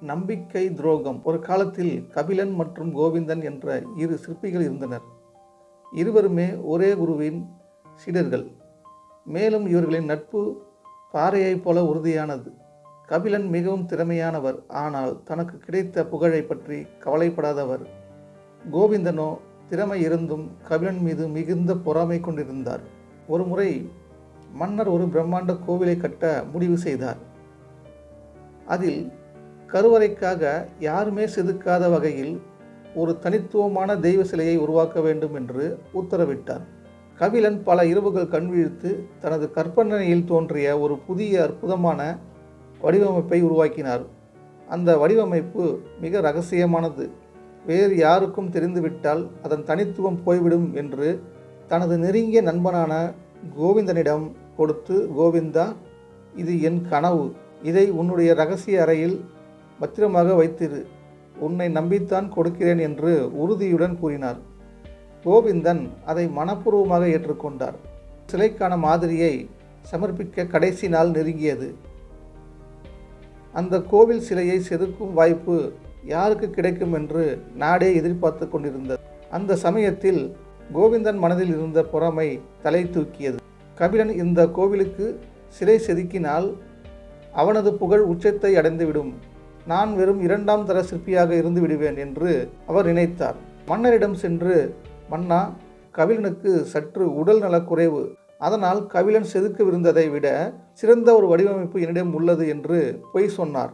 நம்பிக்கை துரோகம். ஒரு காலத்தில் கபிலன் மற்றும் கோவிந்தன் என்ற இரு சிற்பிகள் இருந்தனர். இருவருமே ஒரே குருவின் சீடர்கள். மேலும் இவர்களின் நட்பு பாறையைப் போல உறுதியானது. கபிலன் மிகவும் திறமையானவர். ஆனால் தனக்கு கிடைத்த புகழை பற்றி கவலைப்படாதவர். கோவிந்தனோ திறமை இருந்தும் கபிலன் மீது மிகுந்த பொறாமை கொண்டிருந்தார். ஒருமுறை மன்னர் ஒரு பிரம்மாண்ட கோவிலை கட்ட முடிவு செய்தார். அதில் கருவறைக்காக யாருமே செதுக்காத வகையில் ஒரு தனித்துவமான தெய்வ சிலையை உருவாக்க வேண்டும் என்று உத்தரவிட்டார். கபிலன் பல இரவுகள் கண்விழித்து தனது கற்பனையில் தோன்றிய ஒரு புதிய அற்புதமான வடிவமைப்பை உருவாக்கினார். அந்த வடிவமைப்பு மிக ரகசியமானது. வேறு யாருக்கும் தெரிந்துவிட்டால் அதன் தனித்துவம் போய்விடும் என்று தனது நெருங்கிய நண்பனான கோவிந்தனிடம் கொடுத்து கோவிந்தா இது என் கனவு. இதை உன்னுடைய ரகசிய அறையில் பத்திரமாக வைத்திரு. உன்னை நம்பித்தான் கொடுக்கிறேன் என்று உறுதியுடன் கூறினார். கோவிந்தன் அதை மனப்பூர்வமாக ஏற்றுக்கொண்டார். சிலைக்கான மாதிரியை சமர்ப்பிக்க கடைசி நாள் நெருங்கியது. அந்த கோவில் சிலையை செதுக்கும் வாய்ப்பு யாருக்கு கிடைக்கும் என்று நாடே எதிர்பார்த்து கொண்டிருந்தது. அந்த சமயத்தில் கோவிந்தன் மனதில் இருந்த பொறாமை தலை தூக்கியது. கபிலன் இந்த கோவிலுக்கு சிலை செதுக்கினால் அவனது புகழ் உச்சத்தை அடைந்துவிடும். நான் வெறும் இரண்டாம் தர சிற்பியாக இருந்து விடுவேன் என்று அவர் நினைத்தார். மன்னரிடம் சென்று மன்னா கபிலனுக்கு சற்று உடல் நலக்குறைவு அதனால் கபிலன் செதுக்கவிருந்ததை விட சிறந்த ஒரு வடிவமைப்பு என்னிடம் உள்ளது என்று பொய் சொன்னார்.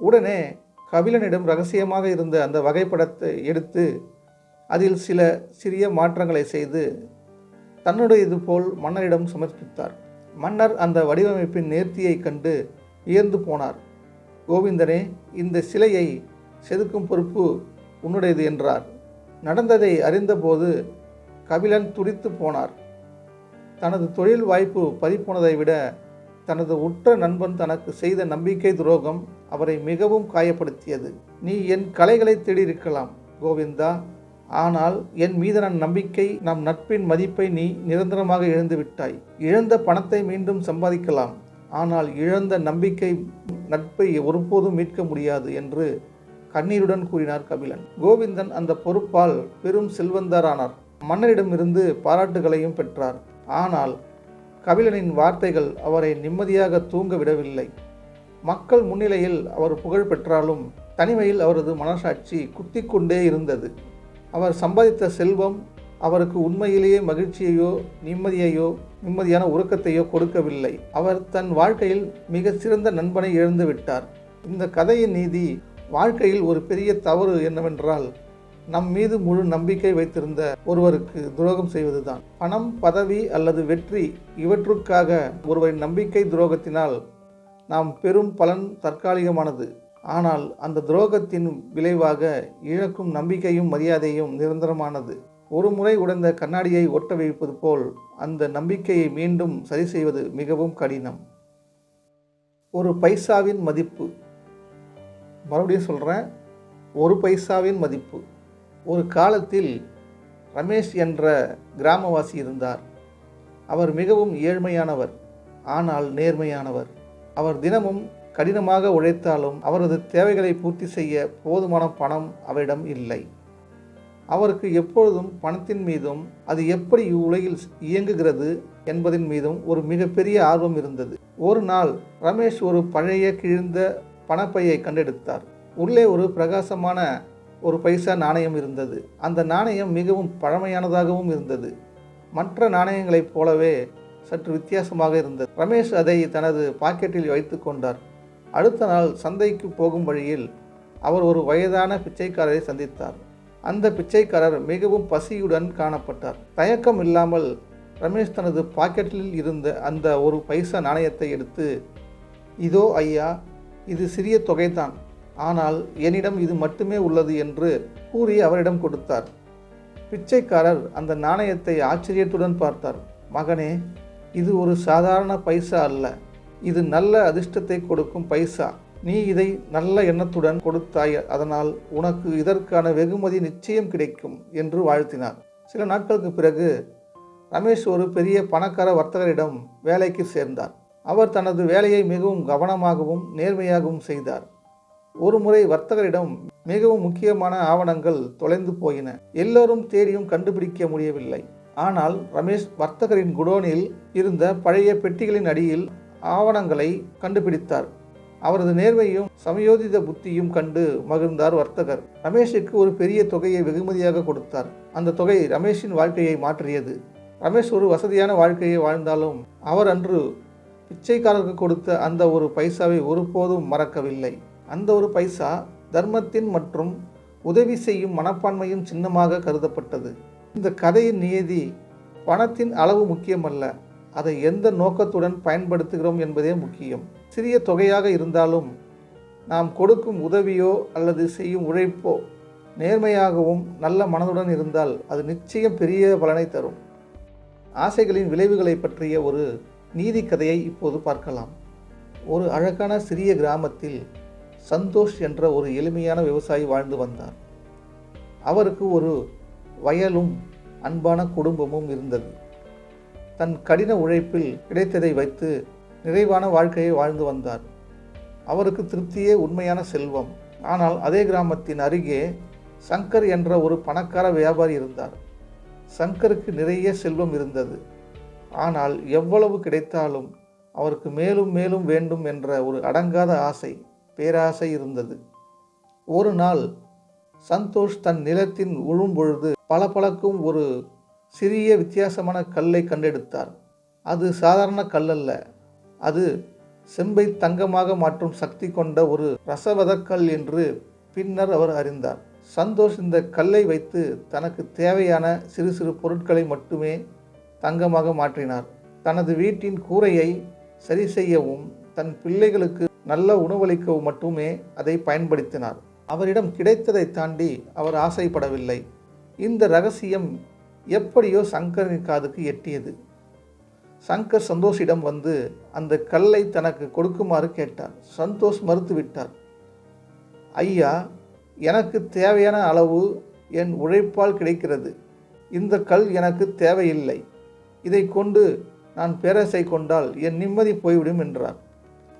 உடனே கபிலனிடம் ரகசியமாக இருந்த அந்த வகைப்படத்தை எடுத்து அதில் சில சிறிய மாற்றங்களை செய்து தன்னுடையது போல் மன்னரிடம் சமர்ப்பித்தார். மன்னர் அந்த வடிவமைப்பின் நேர்த்தியை கண்டு வியந்து போனார். கோவிந்தனே இந்த சிலையை செதுக்கும் பொறுப்பு உன்னுடையது என்றார். நடந்ததை அறிந்தபோது கபிலன் துடித்து போனார். தனது தொழில் வாய்ப்பு பறிப்போனதை விட தனது உற்ற நண்பன் தனக்கு செய்த நம்பிக்கை துரோகம் அவரை மிகவும் காயப்படுத்தியது. நீ என் கலைகளை தேடியிருக்கலாம் கோவிந்தா. ஆனால் என் மீதான நம்பிக்கை நம் நட்பின் மதிப்பை நீ நிரந்தரமாக இழந்துவிட்டாய். இழந்த பணத்தை மீண்டும் சம்பாதிக்கலாம். ஆனால் இழந்த நம்பிக்கை நட்பை ஒருபோதும் மீட்க முடியாது என்று கண்ணீருடன் கூறினார் கபிலன். கோவிந்தன் அந்த பொறுப்பால் பெரும் செல்வந்தரானார். மன்னரிடமிருந்து பாராட்டுகளையும் பெற்றார். ஆனால் கபிலனின் வார்த்தைகள் அவரை நிம்மதியாக தூங்க விடவில்லை மக்கள் முன்னிலையில் அவர் புகழ் பெற்றாலும் தனிமையில் அவரது மனசாட்சி குத்தி கொண்டே இருந்தது. அவர் சம்பாதித்த செல்வம் அவருக்கு உண்மையிலேயே மகிழ்ச்சியையோ நிம்மதியையோ நிம்மதியான உறக்கத்தையோ கொடுக்கவில்லை. அவர் தன் வாழ்க்கையில் மிக சிறந்த நண்பனை இழந்து விட்டார். இந்த கதையின் நீதி வாழ்க்கையில் ஒரு பெரிய தவறு என்னவென்றால் நம் மீது முழு நம்பிக்கை வைத்திருந்த ஒருவருக்கு துரோகம் செய்வதுதான். பணம் பதவி அல்லது வெற்றி இவற்றுக்காக ஒருவரின் நம்பிக்கை துரோகத்தினால் நாம் பெரும் பலன் தற்காலிகமானது. ஆனால் அந்த துரோகத்தின் விளைவாக இழக்கும் நம்பிக்கையும் மரியாதையும் நிரந்தரமானது. ஒரு முறை உடைந்த கண்ணாடியை ஒட்ட வைப்பது போல் அந்த நம்பிக்கையை மீண்டும் சரி செய்வது மிகவும் கடினம். ஒரு பைசாவின் மதிப்பு. மறுபடியும் சொல்கிறேன் ஒரு பைசாவின் மதிப்பு. ஒரு காலத்தில் ரமேஷ் என்ற கிராமவாசி இருந்தார். அவர் மிகவும் ஏழ்மையானவர் ஆனால் நேர்மையானவர். அவர் தினமும் கடினமாக உழைத்தாலும் அவரது தேவைகளை பூர்த்தி செய்ய போதுமான பணம் அவரிடம் இல்லை. அவருக்கு எப்பொழுதும் பணத்தின் மீதும் அது எப்படி இவ்வுலகில் இயங்குகிறது என்பதின் மீதும் ஒரு மிகப்பெரிய ஆர்வம் இருந்தது. ஒரு நாள் ரமேஷ் ஒரு பழைய கிழிந்த பணப்பையை கண்டெடுத்தார். உள்ளே ஒரு பிரகாசமான ஒரு பைசா நாணயம் இருந்தது. அந்த நாணயம் மிகவும் பழமையானதாகவும் இருந்தது. மற்ற நாணயங்களைப் போலவே சற்று வித்தியாசமாக இருந்தது. ரமேஷ் அதை தனது பாக்கெட்டில் வைத்து கொண்டார். அடுத்த நாள் சந்தைக்கு போகும் வழியில் அவர் ஒரு வயதான பிச்சைக்காரரை சந்தித்தார். அந்த பிச்சைக்காரர் மிகவும் பசியுடன் காணப்பட்டார். தயக்கம் இல்லாமல் ரமேஷ் தனது பாக்கெட்டில் இருந்த அந்த ஒரு பைசா நாணயத்தை எடுத்து இதோ ஐயா இது சிறிய தொகைதான். ஆனால் என்னிடம் இது மட்டுமே உள்ளது என்று கூறி அவரிடம் கொடுத்தார். பிச்சைக்காரர் அந்த நாணயத்தை ஆச்சரியத்துடன் பார்த்தார். மகனே இது ஒரு சாதாரண பைசா அல்ல. இது நல்ல அதிர்ஷ்டத்தை கொடுக்கும் பைசா. நீ இதை நல்ல எண்ணத்துடன் கொடுத்தாய் அதனால் உனக்கு இதற்கான வெகுமதி நிச்சயம் கிடைக்கும் என்று வாழ்த்தினார். சில நாட்களுக்கு பிறகு ரமேஷ் ஒரு பெரிய பணக்கார வர்த்தகரிடம் வேலைக்கு சேர்ந்தார். அவர் தனது வேலையை மிகவும் கவனமாகவும் நேர்மையாகவும் செய்தார். ஒருமுறை வர்த்தகரிடம் மிகவும் முக்கியமான ஆவணங்கள் தொலைந்து போயின. எல்லோரும் தேடியும் கண்டுபிடிக்க முடியவில்லை. ஆனால் ரமேஷ் வர்த்தகரின் குடோனில் இருந்த பழைய பெட்டிகளின் அடியில் ஆவணங்களை கண்டுபிடித்தார். அவரது நேர்மையும் சமயோதித புத்தியும் கண்டு மகிழ்ந்தார் வர்த்தகர். ரமேஷுக்கு ஒரு பெரிய தொகையை வெகுமதியாக கொடுத்தார். அந்த தொகை ரமேஷின் வாழ்க்கையை மாற்றியது. ரமேஷ் ஒரு வசதியான வாழ்க்கையை வாழ்ந்தாலும் அவர் அன்று பிச்சைக்காரருக்கு கொடுத்த அந்த ஒரு பைசாவை ஒருபோதும் மறக்கவில்லை. அந்த ஒரு பைசா தர்மத்தின் மற்றும் உதவி செய்யும் மனப்பான்மையும் சின்னமாக கருதப்பட்டது. இந்த கதையின் நியதி பணத்தின் அளவு முக்கியமல்ல. அதை எந்த நோக்கத்துடன் பயன்படுத்துகிறோம் என்பதே முக்கியம். சிறிய தொகையாக இருந்தாலும் நாம் கொடுக்கும் உதவியோ அல்லது செய்யும் உழைப்போ நேர்மையாகவும் நல்ல மனதுடன் இருந்தால் அது நிச்சயம் பெரிய பலனை தரும். ஆசைகளின் விளைவுகளை பற்றிய ஒரு நீதி கதையை இப்போது பார்க்கலாம். ஒரு அழகான சிறிய கிராமத்தில் சந்தோஷ் என்ற ஒரு எளிமையான விவசாயி வாழ்ந்து வந்தார். அவருக்கு ஒரு வயலும் அன்பான குடும்பமும் இருந்தது. தன் கடின உழைப்பில் கிடைத்ததை வைத்து நிறைவான வாழ்க்கையை வாழ்ந்து வந்தார். அவருக்கு திருப்தியே உண்மையான செல்வம். ஆனால் அதே கிராமத்தின் அருகே சங்கர் என்ற ஒரு பணக்கார வியாபாரி இருந்தார். சங்கருக்கு நிறைய செல்வம் இருந்தது. ஆனால் எவ்வளவு கிடைத்தாலும் அவருக்கு மேலும் மேலும் வேண்டும் என்ற ஒரு அடங்காத ஆசை பேராசை இருந்தது. ஒரு நாள் சந்தோஷ் தன் நிலத்தின் உழும்பொழுது பளபளக்கும் ஒரு சிறிய வித்தியாசமான கல்லை கண்டெடுத்தார். அது சாதாரண கல்லல்ல அது செம்பை தங்கமாக மாற்றும் சக்தி கொண்ட ஒரு ரசவதக்கல் என்று பின்னர் அவர் அறிந்தார். சந்தோஷ் இந்த கல்லை வைத்து தனக்கு தேவையான சிறு சிறு பொருட்களை மட்டுமே தங்கமாக மாற்றினார். தனது வீட்டின் கூரையை சரி செய்யவும் தன் பிள்ளைகளுக்கு நல்ல உணவளிக்கவும் மட்டுமே அதை பயன்படுத்தினார். அவரிடம் கிடைத்ததை தாண்டி அவர் ஆசைப்படவில்லை. இந்த ரகசியம் எப்படியோ சங்கரின் காதுக்கு எட்டியது. சங்கர் சந்தோஷிடம் வந்து அந்த கல்லை தனக்கு கொடுக்குமாறு கேட்டார். சந்தோஷ் மறுத்துவிட்டார். ஐயா எனக்கு தேவையான அளவு என் உழைப்பால் கிடைக்கிறது. இந்த கல் எனக்கு தேவையில்லை. இதை கொண்டு நான் பேரசை கொண்டால் என் நிம்மதி போய்விடும் என்றார்.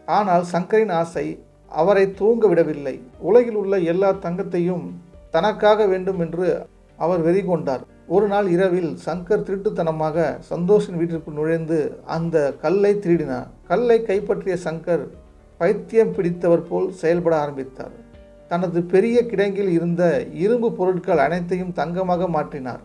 ஆனால் சங்கரின் ஆசை அவரை தூங்க விடவில்லை. உலகில் உள்ள எல்லா தங்கத்தையும் தனக்காக வேண்டும் என்று அவர் வெறி கொண்டார் ஒரு நாள் இரவில் சங்கர் திருட்டுத்தனமாக சந்தோஷின் வீட்டிற்குள் நுழைந்து அந்த கல்லை திருடினார். கல்லை கைப்பற்றிய சங்கர் பைத்தியம் பிடித்தவர் போல் செயல்பட ஆரம்பித்தார். தனது பெரிய கிடங்கில் இருந்த இரும்பு பொருட்கள் அனைத்தையும் தங்கமாக மாற்றினார்.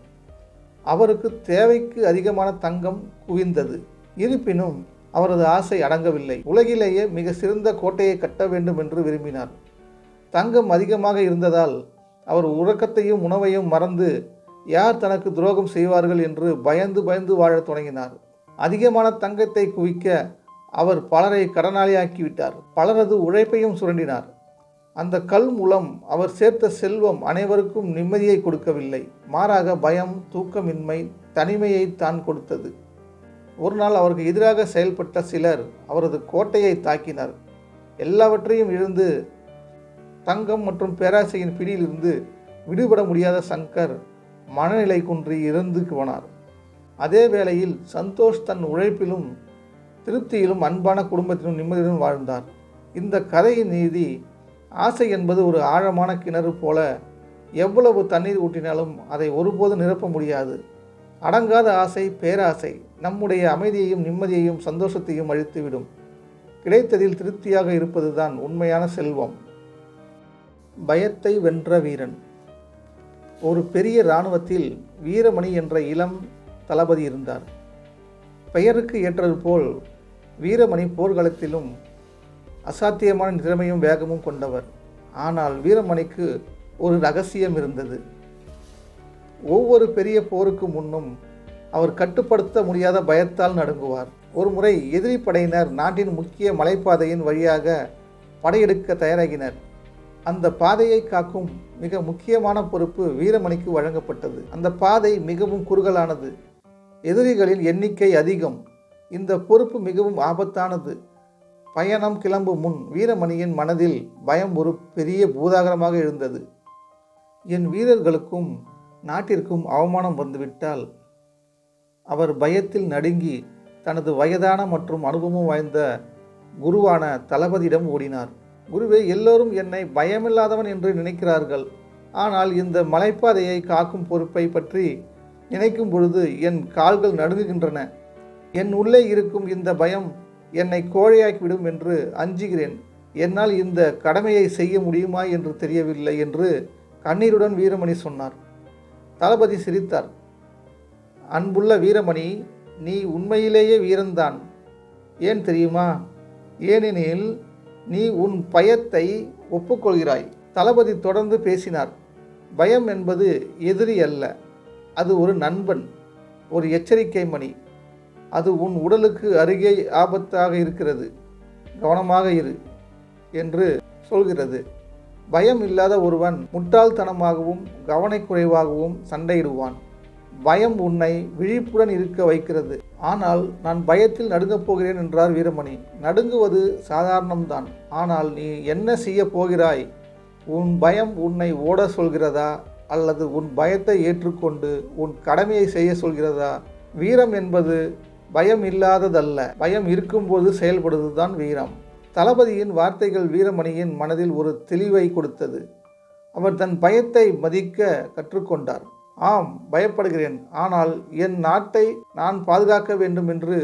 அவருக்கு தேவைக்கு அதிகமான தங்கம் குவிந்தது. இருப்பினும் அவரது ஆசை அடங்கவில்லை. உலகிலேயே மிக சிறந்த கோட்டையை கட்ட வேண்டும் என்று விரும்பினார். தங்கம் அதிகமாக இருந்ததால் அவர் உறக்கத்தையும் உணவையும் மறந்து யார் தனக்கு துரோகம் செய்வார்கள் என்று பயந்து பயந்து வாழத் தொடங்கினார். அதிகமான தங்கத்தை குவிக்க அவர் பலரை கடனாளியாக்கிவிட்டார் பலரது உழைப்பையும் சுரண்டினார். அந்த கல் மூலம் அவர் சேர்த்த செல்வம் அனைவருக்கும் நிம்மதியை கொடுக்கவில்லை. மாறாக பயம் தூக்கமின்மை தனிமையை தான் கொடுத்தது. ஒரு நாள் அவருக்கு எதிராக செயல்பட்ட சிலர் அவரது கோட்டையை தாக்கினர். எல்லாவற்றையும் இழந்து தங்கம் மற்றும் பேராசையின் பிடியிலிருந்து விடுபட முடியாத சங்கர் மனநிலை குன்றி இறந்து போனார் அதே வேளையில் சந்தோஷ் தன் உழைப்பிலும் திருப்தியிலும் அன்பான குடும்பத்திலும் நிம்மதியுடன் வாழ்ந்தார். இந்த கதையின் நீதி ஆசை என்பது ஒரு ஆழமான கிணறு போல எவ்வளவு தண்ணீர் ஊட்டினாலும் அதை ஒருபோது நிரப்ப முடியாது. அடங்காத ஆசை பேராசை நம்முடைய அமைதியையும் நிம்மதியையும் சந்தோஷத்தையும் அழித்துவிடும். கிடைத்ததில் திருப்தியாக இருப்பதுதான் உண்மையான செல்வம். பயத்தை வென்ற வீரன். ஒரு பெரிய இராணுவத்தில் வீரமணி என்ற இளம் தளபதி இருந்தார். பெயருக்கு ஏற்றது போல் வீரமணி போர்க்களத்திலும் அசாத்தியமான திறமையும் வேகமும் கொண்டவர். ஆனால் வீரமணிக்கு ஒரு ரகசியம் இருந்தது. ஒவ்வொரு பெரிய போருக்கு முன்னும் அவர் கட்டுப்படுத்த முடியாத பயத்தால் நடுங்குவார். ஒரு முறை எதிரி படையினர் நாட்டின் முக்கிய மலைப்பாதையின் வழியாக படையெடுக்க தயாராகினர். அந்த பாதையை காக்கும் மிக முக்கியமான பொறுப்பு வீரமணிக்கு வழங்கப்பட்டது. அந்த பாதை மிகவும் குறுகலானது. எதிரிகளின் எண்ணிக்கை அதிகம். இந்த பொறுப்பு மிகவும் ஆபத்தானது. பயணம் கிளம்பும் முன் வீரமணியின் மனதில் பயம் ஒரு பெரிய பூதாகரமாக எழுந்தது. என் வீரர்களுக்கும் நாட்டிற்கும் அவமானம் வந்துவிட்டால்? அவர் பயத்தில் நடுங்கி தனது வயதான மற்றும் அனுபவம் வாய்ந்த குருவான தளபதியிடம் ஓடினார். குருவே எல்லோரும் என்னை பயமில்லாதவன் என்று நினைக்கிறார்கள். ஆனால் இந்த மலைப்பாதையை காக்கும் பொறுப்பை பற்றி நினைக்கும் பொழுது என் கால்கள் நடுங்குகின்றன. என் உள்ளே இருக்கும் இந்த பயம் என்னை கோழையாக்கிவிடும் என்று அஞ்சுகிறேன். என்னால் இந்த கடமையை செய்ய முடியுமா என்று தெரியவில்லை என்று கண்ணீருடன் வீரமணி சொன்னார். தளபதி சிரித்தார். அன்புள்ள வீரமணி நீ உண்மையிலேயே வீரன்தான். ஏன் தெரியுமா? ஏனெனில் நீ உன் பயத்தை ஒப்புக்கொள்கிறாய். தளபதி தொடர்ந்து பேசினார். பயம் என்பது எதிரி அல்ல. அது ஒரு நண்பன் ஒரு எச்சரிக்கை மணி. அது உன் உடலுக்கு அருகே ஆபத்தாக இருக்கிறது. கவனமாக இரு என்று சொல்கிறது. பயம் இல்லாத ஒருவன் முட்டாள்தனமாகவும் கவனக்குறைவாகவும் சண்டையிடுவான். பயம் உன்னை விழிப்புடன் இருக்க வைக்கிறது. ஆனால் நான் பயத்தில் நடுங்கப் போகிறேன் என்றார் வீரமணி. நடுங்குவது சாதாரணம்தான். ஆனால் நீ என்ன செய்ய போகிறாய்? உன் பயம் உன்னை ஓட சொல்கிறதா? அல்லது உன் பயத்தை ஏற்றுக்கொண்டு உன் கடமையை செய்ய சொல்கிறதா? வீரம் என்பது பயம் இல்லாததல்ல. பயம் இருக்கும்போது செயல்படுவதுதான் வீரம். தளபதியின் வார்த்தைகள் வீரமணியின் மனதில் ஒரு தெளிவை கொடுத்தது. அவர் தன் பயத்தை மதிக்க கற்றுக்கொண்டார். ஆம் பயப்படுகிறேன். ஆனால் என் நாட்டை நான் பாதுகாக்க வேண்டும் என்று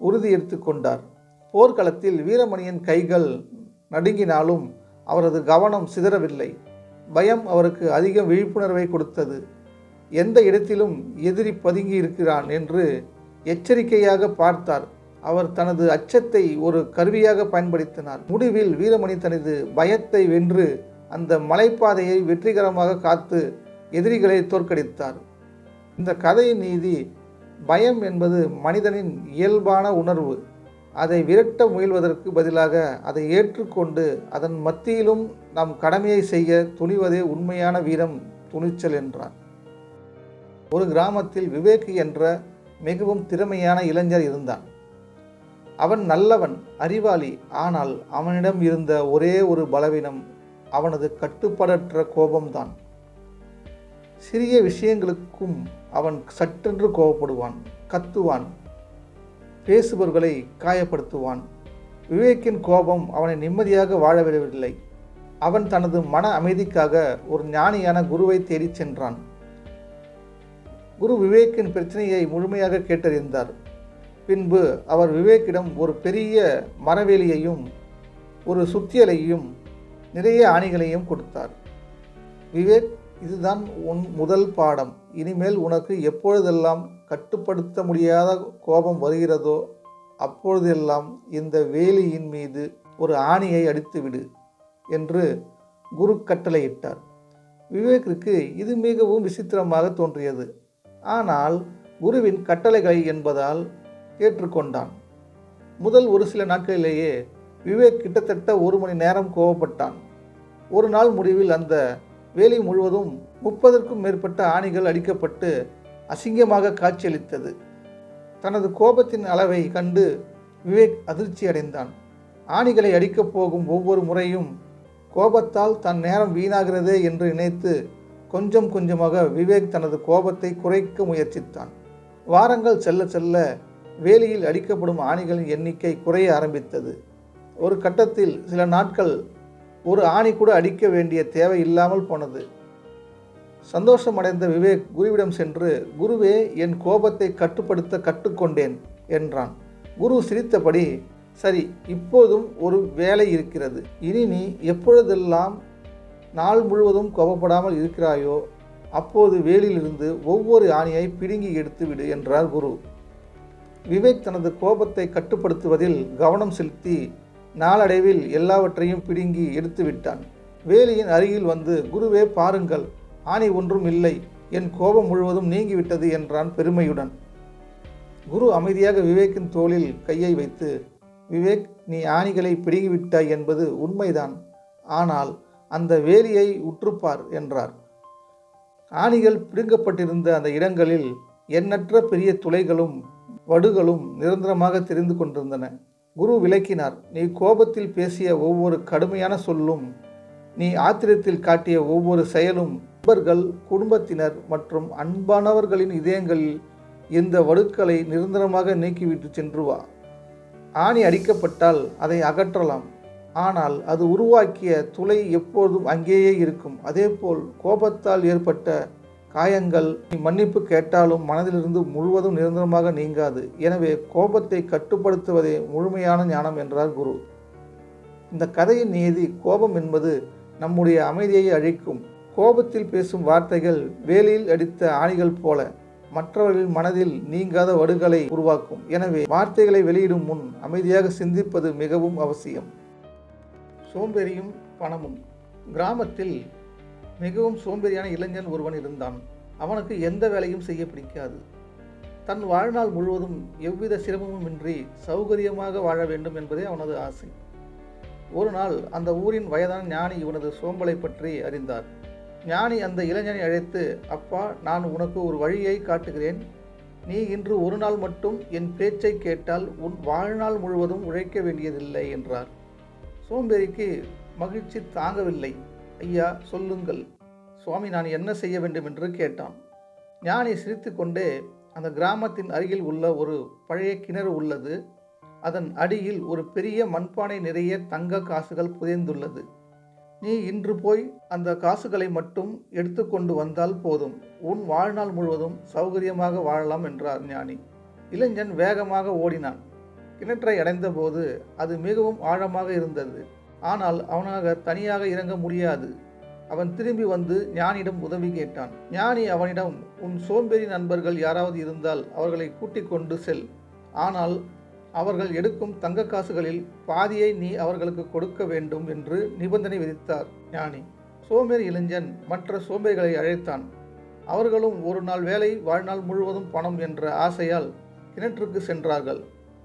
உறுதி எடுத்துக்கொண்டார் போர்க்களத்தில் வீரமணியின் கைகள் நடுங்கினாலும் அவரது கவனம் சிதறவில்லை. பயம் அவருக்கு அதிக விழிப்புணர்வை கொடுத்தது. எந்த இடத்திலும் எதிரி பதுங்கி இருக்கிறான் என்று எச்சரிக்கையாக பார்த்தார். அவர் தனது அச்சத்தை ஒரு கருவியாக பயன்படுத்தினார். முடிவில் வீரமணி தனது பயத்தை வென்று அந்த மலைப்பாதையை வெற்றிகரமாக காத்து எதிரிகளை தோற்கடித்தார். இந்த கதையின் நீதி பயம் என்பது மனிதனின் இயல்பான உணர்வு. அதை விரட்ட முயல்வதற்கு பதிலாக அதை ஏற்றுக்கொண்டு அதன் மத்தியிலும் நம் கடமையை செய்ய துணிவதே உண்மையான வீரம் துணிச்சல் என்றார். ஒரு கிராமத்தில் விவேக் என்ற மிகவும் திறமையான இளைஞர் இருந்தான். அவன் நல்லவன் அறிவாளி. ஆனால் அவனிடம் இருந்த ஒரே ஒரு பலவீனம் அவனது கட்டுப்பாடற்ற கோபம்தான். சிறிய விஷயங்களுக்கும் அவன் சட்டென்று கோபப்படுவான் கத்துவான் பேசுபவர்களை காயப்படுத்துவான். விவேக்கின் கோபம் அவனை நிம்மதியாக வாழ விடவில்லை. அவன் தனது மன அமைதிக்காக ஒரு ஞானியான குருவை தேடிச் சென்றான். குரு விவேக்கின் பிரச்சனையை முழுமையாக கேட்டறிந்தார். பின்பு அவர் விவேக்கிடம் ஒரு பெரிய மரவேலியையும் ஒரு சுத்தியலையும் நிறைய ஆணிகளையும் கொடுத்தார். விவேக் இதுதான் உன் முதல் பாடம். இனிமேல் உனக்கு எப்பொழுதெல்லாம் கட்டுப்படுத்த முடியாத கோபம் வருகிறதோ அப்பொழுதெல்லாம் இந்த வேலியின் மீது ஒரு ஆணியை அடித்துவிடு என்று குரு கட்டளையிட்டார். விவேக்கிற்கு இது மிகவும் விசித்திரமாக தோன்றியது. ஆனால் குருவின் கட்டளைகளை என்பதால் ஏற்றுக்கொண்டான். முதல் ஒரு சில நாட்களிலேயே விவேக் கிட்டத்தட்ட ஒரு மணி நேரம் கோவப்பட்டான். ஒரு நாள் முடிவில் அந்த வேலி முழுவதும் முப்பதற்கும் மேற்பட்ட ஆணிகள் அடிக்கப்பட்டு அசிங்கமாக காட்சியளித்தது. தனது கோபத்தின் அளவை கண்டு விவேக் அதிர்ச்சி அடைந்தான். ஆணிகளை அடிக்கப் போகும் ஒவ்வொரு முறையும் கோபத்தால் தன் நேரம் வீணாகிறதே என்று நினைத்து கொஞ்சம் கொஞ்சமாக விவேக் தனது கோபத்தை குறைக்க முயற்சித்தான். வாரங்கள் செல்ல செல்ல வேலியில் அடிக்கப்படும் ஆணிகளின் எண்ணிக்கை குறைய ஆரம்பித்தது. ஒரு கட்டத்தில் சில நாட்கள் ஒரு ஆணி கூட அடிக்க வேண்டிய தேவை இல்லாமல் போனது. சந்தோஷமடைந்த விவேக் குருவிடம் சென்று குருவே என் கோபத்தை கட்டுப்படுத்த கற்றுக்கொண்டேன் என்றான். குரு சிரித்தபடி சரி இப்போதும் ஒரு வேலை இருக்கிறது. இனி நீ எப்பொழுதெல்லாம் நாள் முழுவதும் கோபப்படாமல் இருக்கிறாயோ அப்போது வேலிலிருந்து ஒவ்வொரு ஆணியை பிடுங்கி எடுத்து விடு என்றார் குரு. விவேக் தனது கோபத்தை கட்டுப்படுத்துவதில் கவனம் செலுத்தி நாளடைவில் எல்லாவற்றையும் பிடுங்கி எடுத்து விட்டான். வேலியின் அருகில் வந்து குருவே பாருங்கள். ஆணி ஒன்றும் இல்லை. என் கோபம் முழுவதும் நீங்கிவிட்டது என்றான் பெருமையுடன். குரு அமைதியாக விவேக்கின் தோளில் கையை வைத்து விவேக் நீ ஆணிகளை பிடுங்கிவிட்டாய் என்பது உண்மைதான். ஆனால் அந்த வேலியை உற்றுப்பார் என்றார். ஆணிகள் பிடுங்கப்பட்டிருந்த அந்த இடங்களில் எண்ணற்ற பெரிய துளைகளும் வடுகளும் நிரந்தரமாக தெரிந்து கொண்டிருந்தன. குரு விளக்கினார் நீ கோபத்தில் பேசிய ஒவ்வொரு கடுமையான சொல்லும் நீ ஆத்திரத்தில் காட்டிய ஒவ்வொரு செயலும் நண்பர்கள் குடும்பத்தினர் மற்றும் அன்பானவர்களின் இதயங்களில் இந்த வடுக்களை நிரந்தரமாக நீக்கிவிட்டு சென்று வா. ஆணி அடிக்கப்பட்டால் அதை அகற்றலாம். ஆனால் அது உருவாக்கிய துளை எப்போதும் அங்கேயே இருக்கும். அதேபோல் கோபத்தால் ஏற்பட்ட காயங்கள் நீ மன்னிப்பு கேட்டாலும் மனதிலிருந்து முழுவதும் நிரந்தரமாக நீங்காது. எனவே கோபத்தை கட்டுப்படுத்துவதே முழுமையான ஞானம் என்றார் குரு. இந்த கதையின் நீதி கோபம் என்பது நம்முடைய அமைதியை அழிக்கும். கோபத்தில் பேசும் வார்த்தைகள் வேலியில் அடித்த ஆணிகள் போல மற்றவர்களின் மனதில் நீங்காத வடுகளை உருவாக்கும். எனவே வார்த்தைகளை வெளியிடும் முன் அமைதியாக சிந்திப்பது மிகவும் அவசியம். சோம்பேறியும் பணமும். கிராமத்தில் மிகவும் சோம்பேறியான இளைஞன் ஒருவன் இருந்தான். அவனுக்கு எந்த வேலையும் செய்ய பிடிக்காது. தன் வாழ்நாள் முழுவதும் எவ்வித சிரமமுமின்றி சௌகரியமாக வாழ வேண்டும் என்பதே அவனது ஆசை. ஒரு நாள் அந்த ஊரின் வயதான ஞானி இவனது சோம்பலை பற்றி அறிந்தார். ஞானி அந்த இளைஞனை அழைத்து அப்பா நான் உனக்கு ஒரு வழியை காட்டுகிறேன். நீ இன்று ஒரு நாள் மட்டும் என் பேச்சை கேட்டால் உன் வாழ்நாள் முழுவதும் உழைக்க வேண்டியதில்லை என்றார். சோம்பேறிக்கு மகிழ்ச்சி தாங்கவில்லை. ஐயா சொல்லுங்கள். சுவாமி நான் என்ன செய்ய வேண்டும் என்று கேட்டான். ஞானி சிரித்துக்கொண்டே அந்த கிராமத்தின் அருகில் உள்ள ஒரு பழைய கிணறு உள்ளது. அதன் அடியில் ஒரு பெரிய மண்பானை நிறைய தங்க காசுகள் புதைந்துள்ளது. நீ இன்று போய் அந்த காசுகளை மட்டும் எடுத்துக்கொண்டு வந்தால் போதும். உன் வாழ்நாள் முழுவதும் சௌகரியமாக வாழலாம் என்றார் ஞானி. இளைஞன் வேகமாக ஓடினான். கிணற்றை அடைந்தபோது அது மிகவும் ஆழமாக இருந்தது. ஆனால் அவனாக தனியாக இறங்க முடியாது. அவன் திரும்பி வந்து ஞானியிடம் உதவி கேட்டான். ஞானி அவனிடம் உன் சோம்பேறி நண்பர்கள் யாராவது இருந்தால் அவர்களை கூட்டிக் கொண்டு செல். ஆனால் அவர்கள் எடுக்கும் தங்க காசுகளில் பாதியை நீ அவர்களுக்கு கொடுக்க வேண்டும் என்று நிபந்தனை விதித்தார் ஞானி. சோம்பேறி இளைஞன் மற்ற சோம்பேறிகளை அழைத்தான். அவர்களும் ஒரு நாள் வேலை வாழ்நாள் முழுவதும் பணம் என்ற ஆசையால் கிணற்றுக்கு சென்றார்கள்.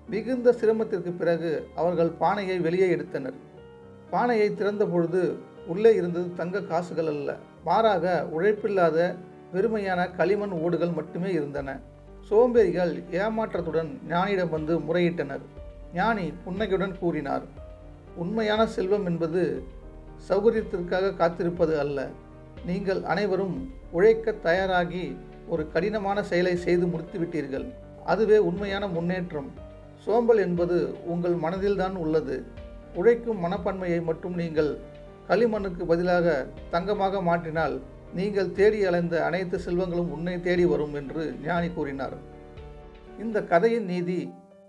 மிகுந்த சிரமத்திற்கு பிறகு அவர்கள் பானையை வெளியே எடுத்தனர். பானையை திறந்த பொழுது உள்ளே இருந்தது தங்க காசுகள் அல்ல. மாறாக உழைப்பில்லாத வெறுமையான களிமண் ஓடுகள் மட்டுமே இருந்தன. சோம்பேறிகள் ஏமாற்றத்துடன் ஞானியிடம் வந்து முறையிட்டனர். ஞானி புன்னகையுடன் கூறினார் உண்மையான செல்வம் என்பது சௌகரியத்திற்காக காத்திருப்பது அல்ல. நீங்கள் அனைவரும் உழைக்க தயாராகி ஒரு கடினமான செயலை செய்து முடித்துவிட்டீர்கள். அதுவே உண்மையான முன்னேற்றம். சோம்பல் என்பது உங்கள் மனதில்தான் உள்ளது. உழைக்கும் மனப்பான்மையை மட்டும் நீங்கள் களிமண்ணுக்கு பதிலாக தங்கமாக மாற்றினால் நீங்கள் தேடி அலைந்த அனைத்து செல்வங்களும் உன்னை தேடி வரும் என்று ஞானி கூறினார். இந்த கதையின் நீதி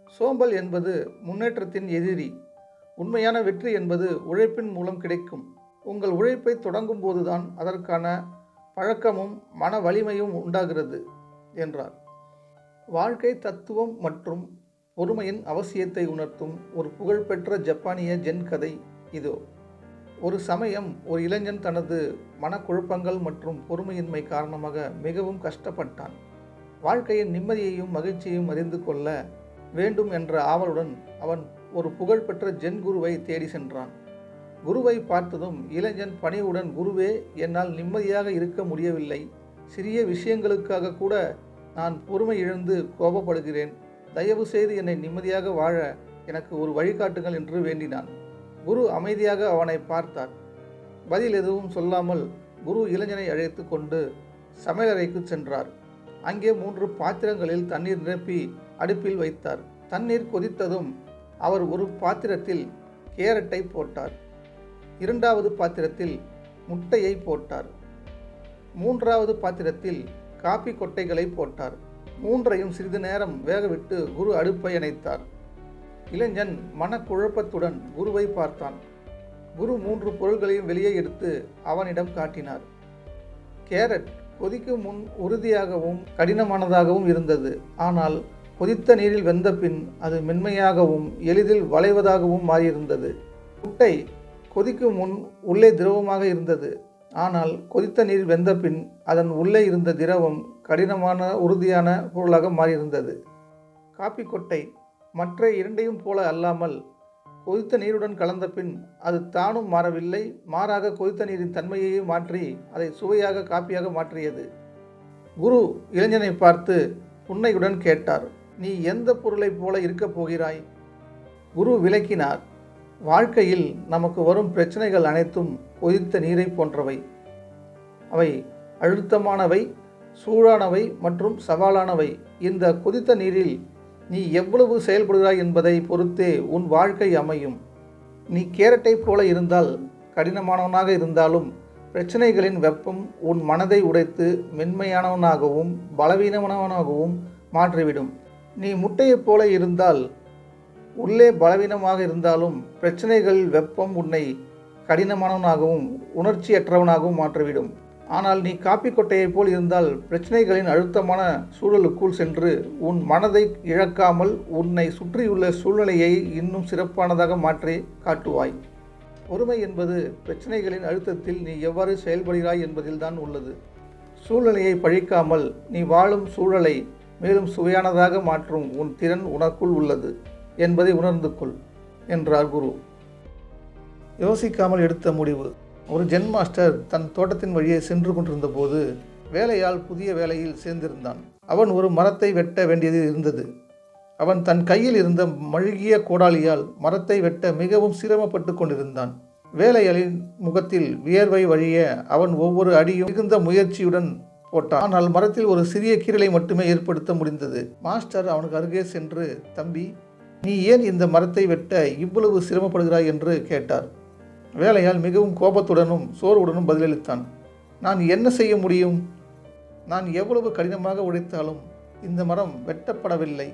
சோம்பல் என்பது முன்னேற்றத்தின் எதிரி. உண்மையான வெற்றி என்பது உழைப்பின் மூலம் கிடைக்கும். உங்கள் உழைப்பை தொடங்கும் போதுதான் அதற்கான பழக்கமும் மன வலிமையும் உண்டாகிறது என்றார். வாழ்க்கை தத்துவம் மற்றும் பொறுமையின் அவசியத்தை உணர்த்தும் ஒரு புகழ்பெற்ற ஜப்பானிய ஜென் கதை இதோ. ஒரு சமயம் ஒரு இளைஞன் தனது மனக்குழப்பங்கள் மற்றும் பொறுமையின்மை காரணமாக மிகவும் கஷ்டப்பட்டான். வாழ்க்கையின் நிம்மதியையும் மகிழ்ச்சியையும் அறிந்து கொள்ள வேண்டும் என்ற ஆவலுடன் அவன் ஒரு புகழ்பெற்ற ஜென் குருவை தேடி சென்றான். குருவை பார்த்ததும் இளைஞன் பணிவுடன் குருவே என்னால் நிம்மதியாக இருக்க முடியவில்லை. சிறிய விஷயங்களுக்காக கூட நான் பொறுமை இழந்து கோபப்படுகிறேன். தயவு செய்து என்னை நிம்மதியாக வாழ எனக்கு ஒரு வழிகாட்டுங்கள் என்று வேண்டினான். குரு அமைதியாக அவனை பார்த்தார். பதில் எதுவும் சொல்லாமல் குரு இளைஞனை அழைத்து கொண்டு சமையலறைக்கு சென்றார். அங்கே மூன்று பாத்திரங்களில் தண்ணீர் நிரப்பி அடுப்பில் வைத்தார். தண்ணீர் கொதித்ததும் அவர் ஒரு பாத்திரத்தில் கேரட்டை போட்டார். இரண்டாவது பாத்திரத்தில் முட்டையை போட்டார். மூன்றாவது பாத்திரத்தில் காப்பி கொட்டைகளை போட்டார். மூன்றையும் சிறிது நேரம் வேகவிட்டு குரு அடுப்பை அணைத்தார். இளைஞன் மனக்குழப்பத்துடன் குருவை பார்த்தான். குரு மூன்று பொருள்களையும் வெளியே எடுத்து அவனிடம் காட்டினார். கேரட் கொதிக்கும் முன் உறுதியாகவும் கடினமானதாகவும் இருந்தது. ஆனால் கொதித்த நீரில் வெந்த பின் அது மென்மையாகவும் எளிதில் வளைவதாகவும் மாறியிருந்தது. முட்டை கொதிக்கும் முன் உள்ளே திரவமாக இருந்தது. ஆனால் கொதித்த நீர் வெந்த பின் அதன் உள்ளே இருந்த திரவம் கடினமான உறுதியான பொருளாக மாறியிருந்தது. காப்பி கொட்டை மற்ற இரண்டையும் போல அல்லாமல் கொதித்த நீருடன் கலந்த பின் அது தானும் மாறவில்லை மாறாக கொதித்த நீரின் தன்மையையே மாற்றி அதை சுவையாக காப்பியாக மாற்றியது. குரு இளைஞனை பார்த்து புன்னையுடன் கேட்டார் நீ எந்த பொருளைப் போல இருக்கப் போகிறாய்? குரு விளக்கினார் வாழ்க்கையில் நமக்கு வரும் பிரச்சனைகள் அனைத்தும் கொதித்த நீரை போன்றவை. அவை அழுத்தமானவை சூடானவை மற்றும் சவாலானவை. இந்த கொதித்த நீரில் நீ எவ்வளவு செயல்படுகிறாய் என்பதை பொறுத்தே உன் வாழ்க்கை அமையும். நீ கேரட்டை போல இருந்தால் கடினமானவனாக இருந்தாலும் பிரச்சனைகளின் வெப்பம் உன் மனதை உடைத்து மென்மையானவனாகவும் பலவீனமானவனாகவும் மாற்றிவிடும். நீ முட்டையைப் போல இருந்தால் உள்ளே பலவீனமாக இருந்தாலும் பிரச்சனைகள் வெப்பம் உன்னை கடினமானவனாகவும் உணர்ச்சியற்றவனாகவும் மாற்றிவிடும். ஆனால் நீ காப்பி கொட்டையைப் போல் இருந்தால் பிரச்சனைகளின் அழுத்தமான சூழலுக்குள் சென்று உன் மனதை இழக்காமல் உன்னை சுற்றியுள்ள சூழ்நிலையை இன்னும் சிறப்பானதாக மாற்றி காட்டுவாய். பொறுமை என்பது பிரச்சனைகளின் அழுத்தத்தில் நீ எவ்வாறு செயல்படுகிறாய் என்பதில்தான் உள்ளது. சூழ்நிலையை பழிக்காமல் நீ வாழும் சூழலை மேலும் சுவையானதாக மாற்றும் உன் திறன் உனக்குள் உள்ளது. என்பதை உணர்ந்து கொள் என்றார் குரு. யோசிக்காமல் எடுத்த முடிவு. ஒரு ஜென் மாஸ்டர் தன் தோட்டத்தின் வழியே சென்று கொண்டிருந்த போது வேலையால் புதிய வேலையில் சேர்ந்திருந்தான். அவன் ஒரு மரத்தை வெட்ட வேண்டியது இருந்தது. அவன் தன் கையில் இருந்த மழுகிய கோடாலியால் மரத்தை வெட்ட மிகவும் சிரமப்பட்டு கொண்டிருந்தான். வேலையாளின் முகத்தில் வியர்வை வழிய அவன் ஒவ்வொரு அடியும் மிகுந்த முயற்சியுடன் போட்டான். ஆனால் மரத்தில் ஒரு சிறிய கீறலை மட்டுமே ஏற்படுத்த முடிந்தது. மாஸ்டர் அவனுக்கு அருகே சென்று தம்பி நீ ஏன் இந்த மரத்தை வெட்ட இவ்வளவு சிரமப்படுகிறாய் என்று கேட்டார். வேலையால் மிகவும் கோபத்துடனும் சோர்வுடனும் பதிலளித்தான். நான் என்ன செய்ய முடியும்? நான் எவ்வளவு கடினமாக உழைத்தாலும் இந்த மரம் வெட்டப்படவில்லை.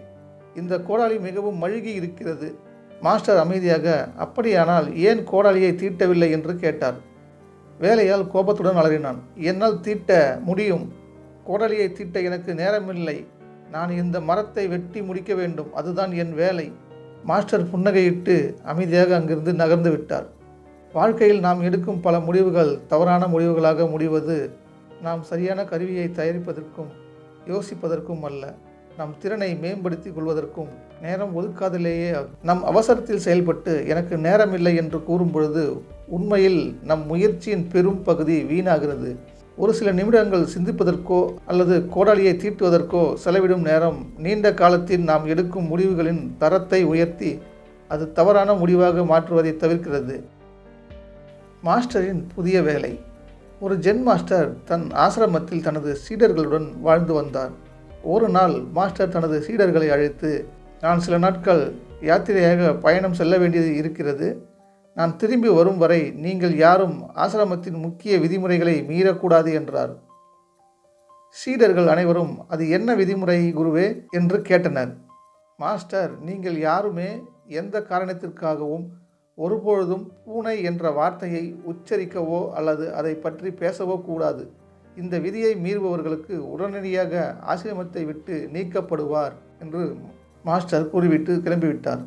இந்த கோடாலி மிகவும் மழுகி இருக்கிறது. மாஸ்டர் அமைதியாக அப்படியானால் ஏன் கோடாலியை தீட்டவில்லை? என்று கேட்டார். வேலையால் கோபத்துடன் அலறினான். என்னால் தீட்ட முடியும். கோடாலியை தீட்ட எனக்கு நேரமில்லை. நான் இந்த மரத்தை வெட்டி முடிக்க வேண்டும். அதுதான் என் வேலை. மாஸ்டர் புன்னகையிட்டு அமைதியாக அங்கிருந்து நகர்ந்து விட்டார். வாழ்க்கையில் நாம் எடுக்கும் பல முடிவுகள் தவறான முடிவுகளாக முடிவது நாம் சரியான கருவியை தயாரிப்பதற்கும் யோசிப்பதற்கும் அல்ல. நம் திறனை மேம்படுத்தி கொள்வதற்கும் நேரம் ஒதுக்காதலேயே நம் அவசரத்தில் செயல்பட்டு எனக்கு நேரமில்லை என்று கூறும் பொழுது உண்மையில் நம் முயற்சியின் பெரும் பகுதி வீணாகிறது. ஒரு சில நிமிடங்கள் சிந்திப்பதற்கோ அல்லது கோடாலியை தீட்டுவதற்கோ செலவிடும் நேரம் நீண்ட காலத்தில் நாம் எடுக்கும் முடிவுகளின் தரத்தை உயர்த்தி அது தவறான முடிவாக மாற்றுவதை தவிர்க்கிறது. மாஸ்டரின் புதிய வேலை. ஒரு ஜென் மாஸ்டர் தன் ஆசிரமத்தில் தனது சீடர்களுடன் வாழ்ந்து வந்தார். ஒரு நாள் மாஸ்டர் தனது சீடர்களை அழைத்து நான் சில நாட்கள் யாத்திரையாக பயணம் செல்ல வேண்டியது இருக்கிறது. நான் திரும்பி வரும் வரை நீங்கள் யாரும் ஆசிரமத்தின் முக்கிய விதிமுறைகளை மீறக்கூடாது என்றார். சீடர்கள் அனைவரும் அது என்ன விதிமுறை குருவே? என்று கேட்டனர். மாஸ்டர் நீங்கள் யாருமே எந்த காரணத்திற்காகவும் ஒருபொழுதும் பூனை என்ற வார்த்தையை உச்சரிக்கவோ அல்லது அதை பற்றி பேசவோ கூடாது. இந்த விதியை மீறுபவர்களுக்கு உடனடியாக ஆசிரமத்தை விட்டு நீக்கப்படுவார் என்று மாஸ்டர் கூறிவிட்டு கிளம்பிவிட்டார்.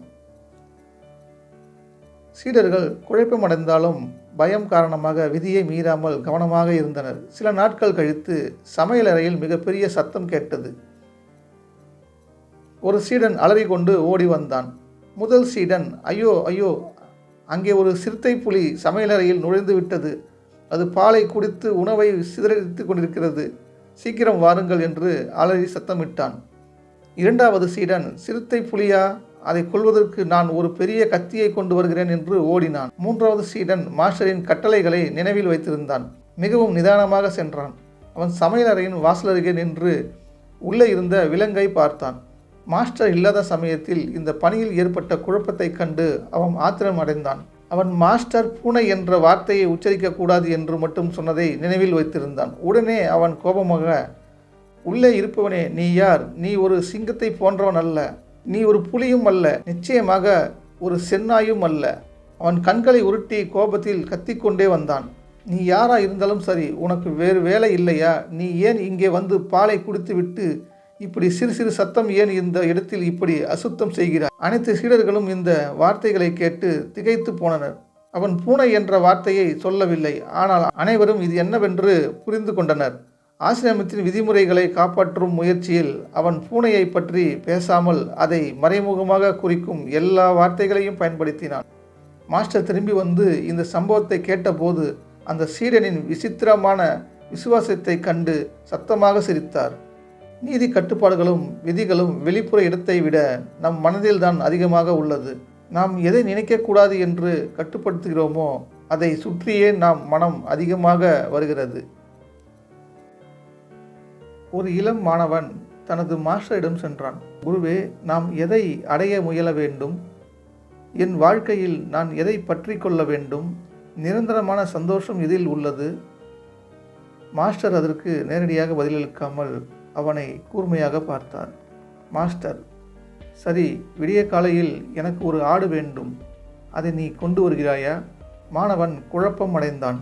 சீடர்கள் குழப்பமடைந்தாலும் பயம் காரணமாக விதியை மீறாமல் கவனமாக இருந்தனர். சில நாட்கள் கழித்து சமையலறையில் மிகப்பெரிய சத்தம் கேட்டது. ஒரு சீடன் அலறிக்கொண்டு ஓடி வந்தான். முதல் சீடன் ஐயோ ஐயோ அங்கே ஒரு சிறுத்தை புலி சமையலறையில் நுழைந்து விட்டது. அது பாலை குடித்து உணவை சிதறடித்து கொண்டிருக்கிறது. சீக்கிரம் வாருங்கள் என்று அலறி சத்தமிட்டான். இரண்டாவது சீடன் சிறுத்தை புலியா அதை கொள்வதற்கு நான் ஒரு பெரிய கத்தியை கொண்டு வருகிறேன் என்று ஓடினான். மூன்றாவது சீடன் மாஸ்டரின் கட்டளைகளை நினைவில் வைத்திருந்தான். மிகவும் நிதானமாக சென்றான். அவன் சமையலறையின் வாசலருகே நின்று உள்ளே இருந்த விலங்கை பார்த்தான். மாஸ்டர் இல்லாத சமயத்தில் இந்த பணியில் ஏற்பட்ட குழப்பத்தைக் கண்டு அவன் ஆத்திரம் அடைந்தான். அவன் மாஸ்டர் பூனை என்ற வார்த்தையை உச்சரிக்கக்கூடாது என்று மட்டும் சொன்னதை நினைவில் வைத்திருந்தான். உடனே அவன் கோபமாக உள்ளே இருப்பவனே நீ யார்? நீ ஒரு சிங்கத்தை போன்றவன் அல்ல. நீ ஒரு புலியும் அல்ல நிச்சயமாக ஒரு சென்னாயும் அல்ல. அவன் கண்களை உருட்டி கோபத்தில் கத்திக்கொண்டே வந்தான். நீ யாரா இருந்தாலும் சரி உனக்கு வேறு வேலை இல்லையா? நீ ஏன் இங்கே வந்து பாலை குடித்துவிட்டு இப்படி சிறு சிறு சத்தம் ஏன் இந்த இடத்தில் இப்படி அசுத்தம் செய்கிறாய்? அனைத்து சீடர்களும் இந்த வார்த்தைகளை கேட்டு திகைத்து போனனர். அவன் பூனை என்ற வார்த்தையை சொல்லவில்லை. ஆனால் அனைவரும் இது என்னவென்று புரிந்து கொண்டனர். ஆசிரமத்தின் விதிமுறைகளை காப்பாற்றும் முயற்சியில் அவன் பூனையை பற்றி பேசாமல் அதை மறைமுகமாக குறிக்கும் எல்லா வார்த்தைகளையும் பயன்படுத்தினான். மாஸ்டர் திரும்பி வந்து இந்த சம்பவத்தை கேட்டபோது அந்த சீடனின் விசித்திரமான விசுவாசத்தை கண்டு சத்தமாக சிரித்தார். நீதி கட்டுப்பாடுகளும் விதிகளும் வெளிப்புற இடத்தை விட நம் மனதில்தான் அதிகமாக உள்ளது. நாம் எதை நினைக்கக்கூடாது என்று கட்டுப்படுத்துகிறோமோ அதை சுற்றியே நாம் மனம் அதிகமாக வருகிறது. ஒரு இளம் மாணவன் தனது மாஸ்டரிடம் சென்றான். குருவே நாம் எதை அடைய முயல வேண்டும்? என் வாழ்க்கையில் நான் எதை பற்றி கொள்ள வேண்டும்? நிரந்தரமான சந்தோஷம் இதில் உள்ளது? மாஸ்டர் அதற்கு நேரடியாக பதிலளிக்காமல் அவனை கூர்மையாக பார்த்தார். மாஸ்டர் சரி விடிய காலையில் எனக்கு ஒரு ஆடு வேண்டும். அதை நீ கொண்டு வருகிறாயா? மாணவன் குழப்பம் அடைந்தான்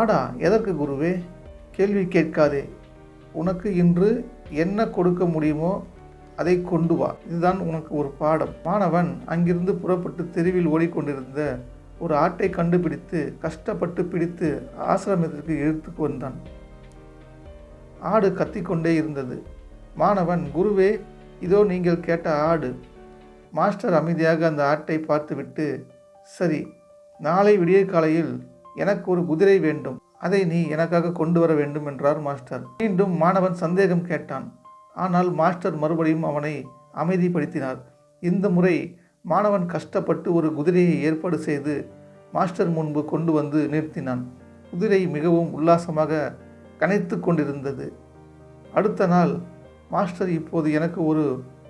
ஆடா எதற்கு குருவே? கேள்வி கேட்காதே. உனக்கு இன்று என்ன கொடுக்க முடியுமோ அதை கொண்டு வா. இதுதான் உனக்கு ஒரு பாடம். மாணவன் அங்கிருந்து புறப்பட்டு தெருவில் ஓடிக்கொண்டிருந்த ஒரு ஆட்டை கண்டுபிடித்து கஷ்டப்பட்டு பிடித்து ஆசிரமத்திற்கு இழுத்து வந்தான். ஆடு கத்திக்கொண்டே இருந்தது. மாணவன் குருவே இதோ நீங்கள் கேட்ட ஆடு. மாஸ்டர் அமைதியாக அந்த ஆட்டை பார்த்துவிட்டு சரி நாளை விடிய காலையில் எனக்கு ஒரு குதிரை வேண்டும். அதை நீ எனக்காக கொண்டு வர வேண்டும் என்றார் மாஸ்டர். மீண்டும் மாணவன் சந்தேகம் கேட்டான். ஆனால் மாஸ்டர் மறுபடியும் அவனை அமைதிப்படுத்தினார். இந்த முறை மாணவன் கஷ்டப்பட்டு ஒரு குதிரையை ஏற்பாடு செய்து மாஸ்டர் முன்பு கொண்டு வந்து நிறுத்தினான். குதிரை மிகவும் உல்லாசமாக கனைத்து கொண்டிருந்தது. அடுத்த நாள் மாஸ்டர் இப்போது எனக்கு ஒரு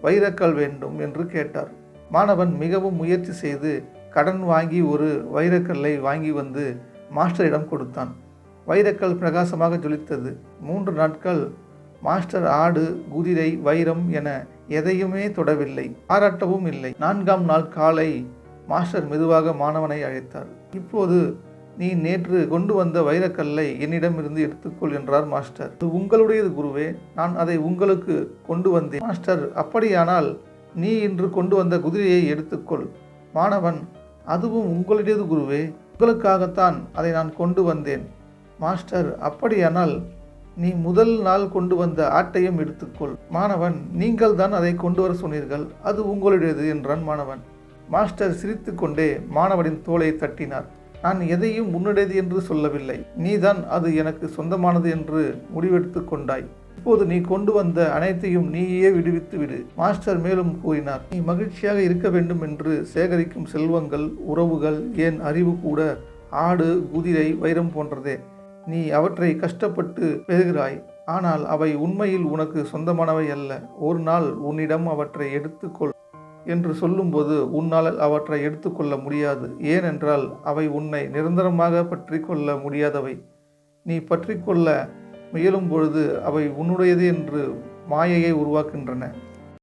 வைரக்கல் வேண்டும் என்று கேட்டார். மாணவன் மிகவும் முயற்சி செய்து கடன் வாங்கி ஒரு வைரக்கல்லை வாங்கி வந்து மாஸ்டரிடம் கொடுத்தான். வைரக்கல் பிரகாசமாக ஜொலித்தது. மூன்று நாட்கள் மாஸ்டர் ஆடு குதிரை வைரம் என எதையுமே தொடவில்லை. பாராட்டவும் இல்லை. நான்காம் நாள் காலை மாஸ்டர் மெதுவாக மாணவனை அழைத்தார். இப்போது நீ நேற்று கொண்டு வந்த வைரக்கல்லை என்னிடமிருந்து எடுத்துக்கொள் என்றார் மாஸ்டர். இது உங்களுடையது குருவே. நான் அதை உங்களுக்கு கொண்டு வந்தேன். மாஸ்டர் அப்படியானால் நீ இன்று கொண்டு வந்த குதிரையை எடுத்துக்கொள். மாணவன் அதுவும் உங்களுடையது குருவே. உங்களுக்காகத்தான் அதை நான் கொண்டு வந்தேன். மாஸ்டர் அப்படியானால் நீ முதல் நாள் கொண்டு வந்த ஆட்டையும் எடுத்துக்கொள். மாணவன் நீங்கள் தான் அதை கொண்டு வர சொன்னீர்கள் அது உங்களுடையது என்றான் மாணவன். மாஸ்டர் சிரித்துக்கொண்டே மாணவனின் தோலை தட்டினார். நான் எதையும் உன்னுடையது என்று சொல்லவில்லை. நீதான் அது எனக்கு சொந்தமானது என்று முடிவெடுத்து கொண்டாய். இப்போது நீ கொண்டு வந்த அனைத்தையும் நீயே விடுவித்து விடு மாஸ்டர் மேலும் கூறினார். நீ மகிழ்ச்சியாக இருக்க வேண்டும் என்று சேகரிக்கும் செல்வங்கள் உறவுகள் ஏன் அறிவு கூட ஆடு குதிரை வைரம் போன்றதே. நீ அவற்றை கஷ்டப்பட்டு பெறுகிறாய். ஆனால் அவை உண்மையில் உனக்கு சொந்தமானவை அல்ல. ஒரு நாள் உன்னிடம் அவற்றை எடுத்துக்கொள் என்று சொல்லும்போது உன்னால் அவற்றை எடுத்துக்கொள்ள முடியாது. ஏனென்றால் அவை உன்னை நிரந்தரமாக பற்றி கொள்ள முடியாதவை. நீ பற்றி கொள்ள முயலும் பொழுது அவை உன்னுடையது என்று மாயையை உருவாக்கின்றன